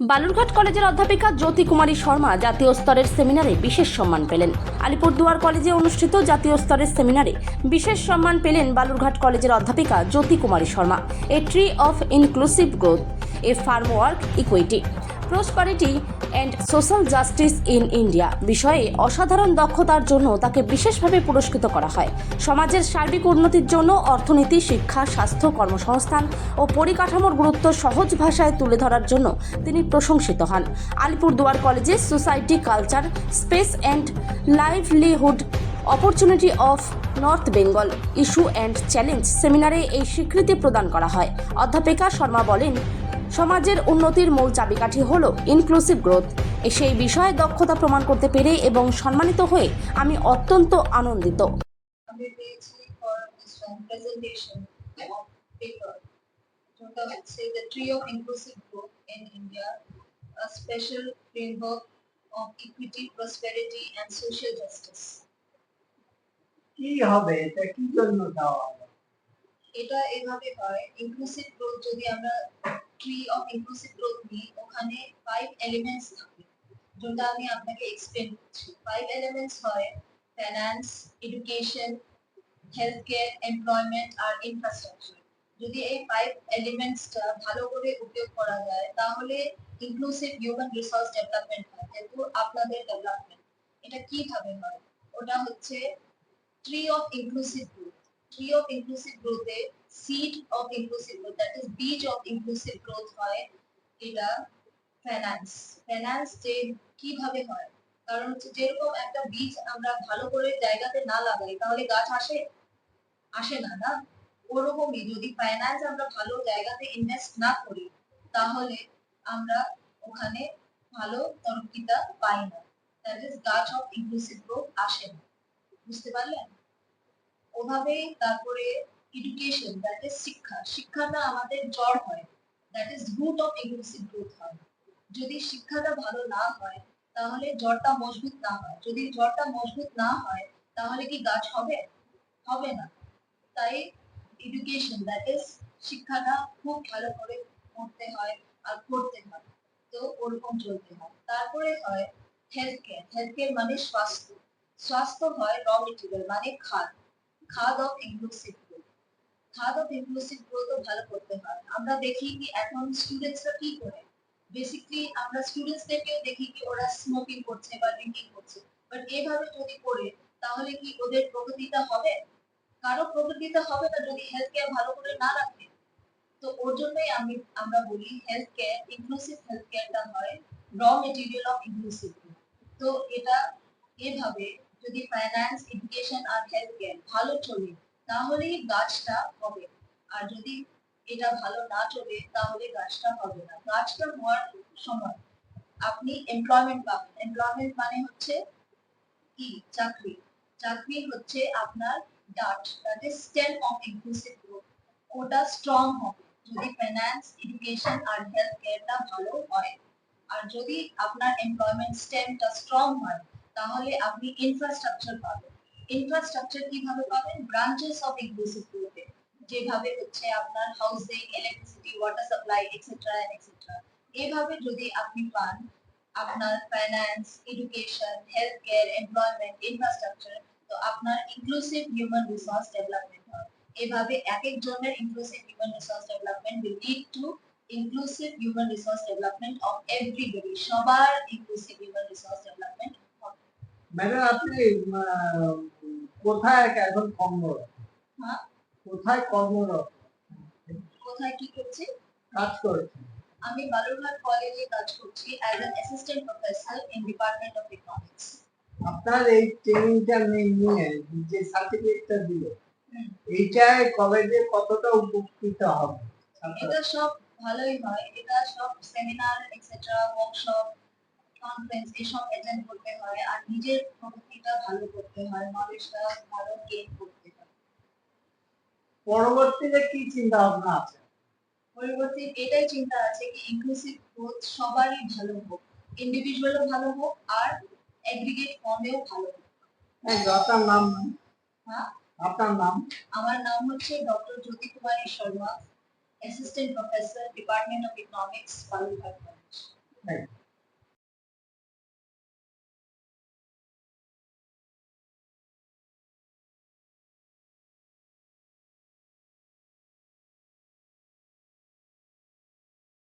বালুরঘাট কলেজের অধ্যাপিকা জ্যোতি কুমারী শর্মা জাতীয় স্তরের সেমিনারে বিশেষ সম্মান পেলেন। আলিপুরদুয়ার কলেজে অনুষ্ঠিত জাতীয় স্তরের সেমিনারে বিশেষ সম্মান পেলেন বালুরঘাট কলেজের অধ্যাপিকা Jyoti Kumari Sharma. A tree of inclusive growth, a framework, equity. Prosperity and social justice in India বিষয়ে অসাধারণ দক্ষতার জন্য তাকে বিশেষভাবে পুরস্কৃত করা হয়। সমাজের সার্বিক উন্নতির জন্য অর্থনীতি, শিক্ষা, স্বাস্থ্য, কর্মসংস্থান ও পরিকাঠামোর গুরুত্ব সহজ ভাষায় তুলে ধরার জন্য তিনি প্রশংসিত হন। আলিপুরদুয়ার কলেজে society culture, space and livelihood, opportunity of north Bengal issue and challenge সেমিনারে এই স্বীকৃতি প্রদান করা হয়। অধ্যাপিকা শর্মা বলেন সমাজের উন্নতির মূল চাবিকাঠি হল ইনক্লুসিভ গ্রোথ সেই বিষয়ে দক্ষতা প্রমাণ করতে পেরে এবং সম্মানিত হয়ে আমি অত্যন্ত আনন্দিত। এটা এভাবে হয় ইনক্লুসিভ গ্রোথ যদি আমরা ট্রি অফ ইনক্লুসিভ গ্রোথ নিই ওখানে ফাইভ এলিমেন্টস থাকে, যেটা আমি আপনাকে এক্সপ্লেন করছি। ফাইভ এলিমেন্টস হয় finance education health care employment আর ইনফ্রাস্ট্রাকচার যদি এই ফাইভ এলিমেন্টসটা ভালো করে উপয়োগ করা যায়, তাহলে ইনক্লুসিভ হিউম্যান রিসোর্স ডেভেলপমেন্ট হয়, যেহেতু আপনাদের ডেভেলপমেন্ট এটা কীভাবে হয়? ওটা হচ্ছে tree of inclusive growth tree of inclusive growth a seed of inclusive growth, that is বীজ of inclusive growth হয় এটা ফাইন্যান্স ফাইন্যান্স যে কীভাবে হয়? কারণ হচ্ছে যেরকম একটা বীজ আমরা ভালো করে জায়গাতে না লাগাই, তাহলে গাছ আসে? আসে না না? ওরকমই যদি ফাইন্যান্স আমরা ভালো জায়গাতে ইনভেস্ট না করি, তাহলে আমরা ওখানে ভালো তরক্কিটা পাই না। দ্যাট ইজ গাছ অফ ইনক্লুসিভ গ্রোথ আসে না। বুঝতে পারলেন? ওভাবেই তারপরে এডুকেশন দ্যাট ইজ শিক্ষা। শিক্ষাটা আমাদের হয়। That is root of growth হয়। যদি শিক্ষাটা ভালো না হয়, তাহলে মজবুত না হয়। যদি মজবুত না হয়, তাহলে কি গাছ হবে? হবে না। তাই এডুকেশন দ্যাট ইজ শিক্ষাটা খুব ভালো করে করতে হয় আর করতে হয়। তো ওরকম চলতে হয়। তারপরে হয় হেলথ কেয়ার হেলথ কেয়ার মানে স্বাস্থ্য। স্বাস্থ্য হয় র মেটেরিয়াল মানে খাদ। খাদ অফ ইনক্লুসিভ খাদ অফ ইনক্লুসিভ গ্রোথ ভালো করতে হয়। আমরা দেখি কি এখন স্টুডেন্টসরা কি করে? বেসিকলি আমরা স্টুডেন্টসদেরকেও দেখি কি ওরা স্মোকিং করছে বা ড্রিঙ্কিং করছে। বাট এভাবে যদি করে, তাহলে কি ওদের প্রগতিটা হবে? কারও প্রগতিটা হবে না যদি হেলথ কেয়ার ভালো করে না রাখে? তো ওর জন্যই আমি, আমরা বলি হেলথ কেয়ার ইনক্লুসিভ হেলথ কেয়ারটা হয় র মেটেরিয়াল অফ ইনক্লুসিভ তো এটা এভাবে যদি ফাইন্যান্স এডুকেশন আর হেলথ কেয়ার ভালো চলে, তাহলেই গাছটা হবে। আর যদি এটা ভালো না চলে, তাহলে গাছটা হবে না। গাছটা হওয়ার সময় আপনি এমপ্লয়মেন্ট পাবেন। এমপ্লয়মেন্ট মানে হচ্ছে কি? চাকরি। চাকরি হচ্ছে আপনার that that is stem of inclusive growth ওটা স্ট্রং হবে। যদি ফাইন্যান্স এডুকেশন আর হেলথ কেয়ারটা ভালো হয়। আর যদি আপনার এমপ্লয়মেন্ট স্টেমটা স্ট্রং হয় তাহলে আপনি ইনফ্রাস্ট্রাকচার পাবেন। ইনফ্রাস্ট্রাকচার কীভাবে পাবেন? ব্রাঞ্চেস অফ ইনক্লুসিভ গ্রোথে যেভাবে হচ্ছে আপনার housing electricity water supply etcetera etcetera এভাবে যদি আপনি পান, আপনার finance education health care employment infrastructure তো আপনার ইনক্লুসিভ হিউম্যান রিসোর্স ডেভেলপমেন্ট হয় এভাবে এক একজনের inclusive human resource development will lead to inclusive human resource development of everybody সবার inclusive human resource development madam আপনি আহ, কোথায় এখন কর্মরত? হ্যাঁ? কোথায় কর্মরত? কোথায় কি করছি? কাজ করেছেন? আমি বালুরঘাট কলেজে কাজ করছি as an assistant professor in department of economics আপনার এই ট্রেনিংটা নিয়ে যে সার্টিফিকেটটা দিল এইটায় কলেজে কতটা উপকৃত হবে? এটা সব ভালোই হয়। এটা সব সেমিনার এক্সেট্রা ওয়ার্কশপ কনফারেন্স এসব অ্যাটেন্ড করতে হয় আর নিজের প্রগতিটা ভালো করতে হয় নলেজটা ভালো গেইন করতে হয়। পরবর্তীতে কি চিন্তা ভাবনা আছে? পরিবর্তে এটাই চিন্তা আছে কি ইনক্লুসিভ গ্রোথ সবারই ভালো হোক ইন্ডিভিজুয়ালও ভালো হোক আর এগ্রিগেট ফর্মেও ভালো হোক। আপনার নাম হ্যাঁ? আপনার নাম? আমার নাম হচ্ছে doctor Jyoti Kumari Sharma assistant professor department of economics Balurghat college.